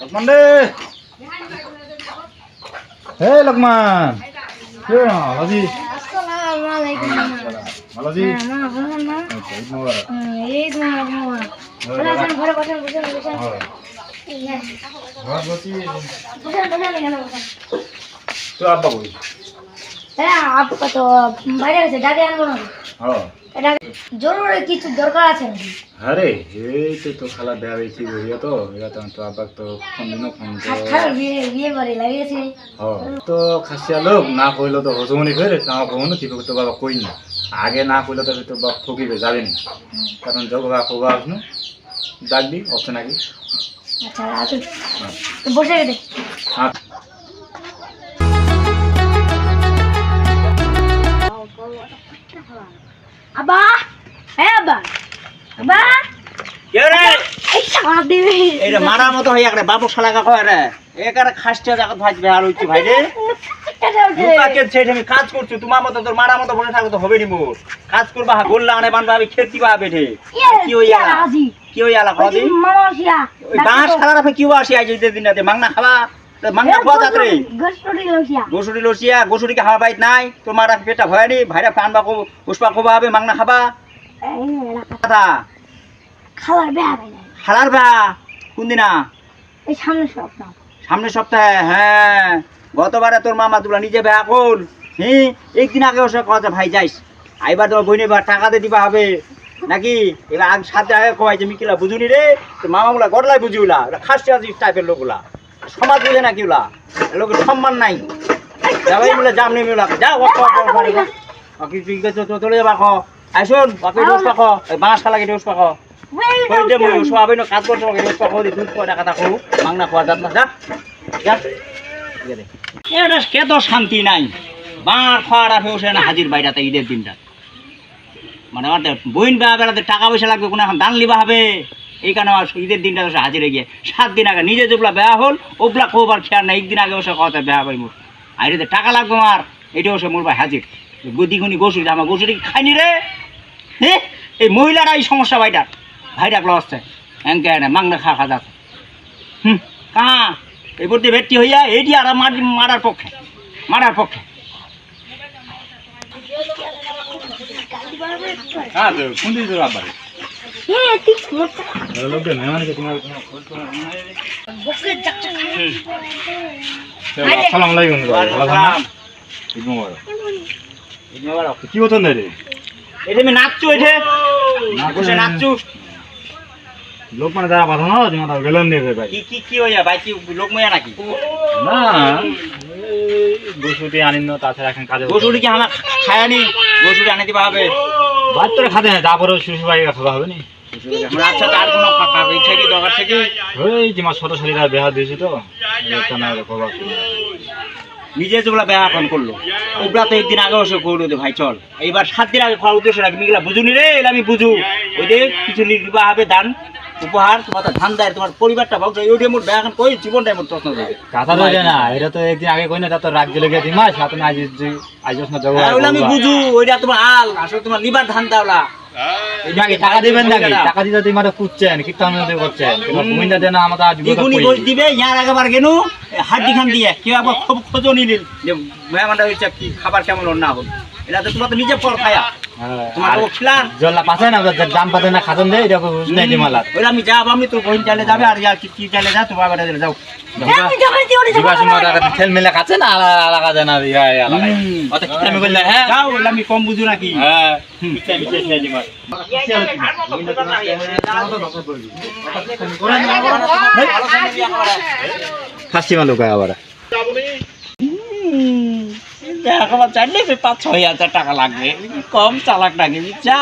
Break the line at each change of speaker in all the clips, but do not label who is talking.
লকমান রে হে লকমান কে ভালোজি
আসসালামু আলাইকুম
ভালোজি
মা বলুন না
আচ্ছা ঈদ মোবারক
এই তোমার মা ঘরে আসেন ঘরে বসেন বসেন বসেন
হ্যাঁ ঘর বসি
বসেন বসেন এখানে বসেন
তো আব্বা বলি
হ্যাঁ আপকা তো বাইরে গেছে ডাকে আনব না
হ্যাঁ
এটা জরুরি কিছু দরকার আছে নাকি?
আরে এই তো তো খালা দেয়া হয়েছি বলিয়া তো। এটা তো তো আব্বা তো ফোন দিন ফোন তো
খাল বিয়ে বিয়ে বাড়ি লাগিয়েছে।
হ্যাঁ তো খাসিয়া লোক না কইলো তো হজমনি করে কামা কখনো কি তো বাবা কই না। আগে না কইলো তো তো বাবা ঠকিবে যাবে না। কারণ যোগ বা কোবা আসনো। ডাক দি অপশন আগে।
আচ্ছা আসুন তো বসে গেছে
হ্যাঁ।
আবা হ্যাঁ আবা আবা
রে?
এই সারা দিবে।
এটা মারার মতো হয়ে একটা বাবু শালাকা কয় রে। একারে খাসতে জায়গা ভাজবে আর হইছে ভাই রে। মুখা ছেড়ে আমি কাজ করছি তোমার মতো তোর মারার মতো বসে থাকলে তো হবে নি মোর কাজ করবা গোল্লা আনে বানবা আমি খেতি বা বেঠে। কি হই আলা?
আজি।
কি হই আলা কদি?
মামা আসিয়া
বাঁশ খালা রাখে কি আসি আজ এই দিনটাতে মাংনা খাবা। মাংনা খাওয়া
লসিয়া
গোসুরি গোসুরিকে বাইত নাই। তোমার ভয়ানি ভাইরা কো পুষ্পা কোবা হবে মাংনা খাবা
খাবার
হালার বা কোন দিনা
এই সামনে
সপ্তাহে। হ্যাঁ গতবারে তোর মামা তুলা নিজে বেয়া কর হ্যাঁ একদিন আগে ওসব কথা ভাই যাইস আইবার তোমার বইনে বা টাকা দিয়ে দিবা হবে। নাকি? আগ সাথে আগে কয় যে মিকিলা বুঝুনি রে তোর মামা গুলা গড়লাই বুঝি উলা খাসি টাইপের লোকগুলা সমাজ বুঝে নাকি উলা লোকের সম্মান নাই। যাবাই বলে জাম নেই মিলা যা বাকি তুই গেছো তো চলে যাবা খ আইসুন বাকি দোষ পাখ বাঁশ খালাকে দোষ পাখ কই দে মই আবেন কাজ করছ পাখ দি দুধ তা মাংনা খাওয়া যাত না যা। যা। ঠিক আছে এটা কে তো শান্তি নাই। বাঁড় খাওয়ার আছে ওসে না হাজির বাইরাতে ঈদের দিনটা। মানে আমার বইন বেড়া বেড়াতে টাকা পয়সা লাগবে কোনো এখন দান লিবা হবে। এই কারণে আমার ঈদের দিনটা ওসে হাজির হয়ে গিয়ে। সাত দিন আগে নিজে যেগুলা বেয়া হল ওগুলা খোবার খেয়ার না একদিন আগে ওসে কথা বেয়া পাই মোর আর এতে টাকা লাগবে আমার এটা ওসে মোর ভাই হাজির। গদিগুনি গোসুরি আমার গোসুরি খাইনি রে? হে? এই মহিলারা এই সমস্যা ভাইটার। ভাইটা লসছে এনকে এনে মাংনা খা খা যাচ্ছে। হুম কা এই বুদ্ধি ভেট্টি হইয়া এইটি আর মার মারার পক্ষে। মারার পক্ষে।
হ্যাঁ তো কোন দিন তোর কি হতো রে
এটা আমি
লোক মানে যারা বাধা না তাও গেলেন
কি কি কি হইয়া কি লোক নাকি
না বসুটি আনিন তাছাড়া এখন কাজে
গোসুরি কি আমার খায়ানি গোসুরি আনে দিবা হবে
বাদ তোরে খাতে না তারপরে শিশু ভাই খাওয়া হবে নি
আচ্ছা তার কোনো কাকা ইচ্ছা দরকার থেকে
ওই যে আমার ছোট শালীরা বেহা দিয়েছি তো
নিজে যেগুলা বেয়া এখন করল ওগুলা তো একদিন আগে ওসব করল যে ভাই চল। এইবার সাত দিন আগে খাওয়ার উদ্দেশ্য রাখবি এগুলা বুঝুনি রে? এগুলা আমি বুঝু। ওই যে কিছু দিবা হবে দান উপহার তোমার ধান দেয় তোমার পরিবারটা মোট বেয়া এখন কই জীবনটাই মোট প্রশ্ন দেবে
কথা রয়েছে না এটা তো একদিন আগে কই না তা তো রাত গেলে গিয়ে দিমাস সাথে না আজ আজ
হ্যাঁ, আমি বুঝু ওইটা তোমার আল আসলে তোমার লিবার ধান দাওলা।
টাকা দিবেন নাকি? টাকা দিতে তুই মাঠে কুচ্ছেন করছেন। কুমিন্দা দেন আমাদের আজ
বেগুনি দিবে ইয়ার একবার গেনু হাড্ডি খান দিয়ে। কেউ আবার খুব খোঁজও যে মেহমানটা হয়েছে কি খাবার কেমন না হল? এটা তো তোমার তো নিজে পর খায়া তোমার তো খিলান
জল্লা পাছে না দাম পাতে না খাতন দেয় এটা নাই দিমালা
ওই আমি যাব আমি তোর বহিন চালে যাবে আর ইয়া কি কি চালে যা
ইয়া আমি বললে হ্যাঁ
যাও আমি কম বুঝু নাকি
হ্যাঁ আবার
এখন চাইলে পাঁচ ছয় হাজার টাকা লাগবে। কম চালাক নাকি যা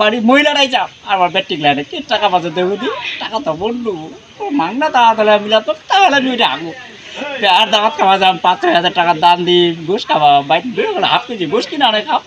বাড়ি মহিলারাই যা আমার বেটিক লাইনে কে টাকা পাচ্ছে দেবো দি? টাকা তো বললু। মাংনা তাহলে আমি তো তাহলে আমি ওইটা আগুন আর দাওয়াত খাওয়া যাম পাঁচ ছয় হাজার টাকার দাম দিই ঘুষ খাওয়া বাইক হাফ কেজি ঘুষ কিনা অনেক খাও।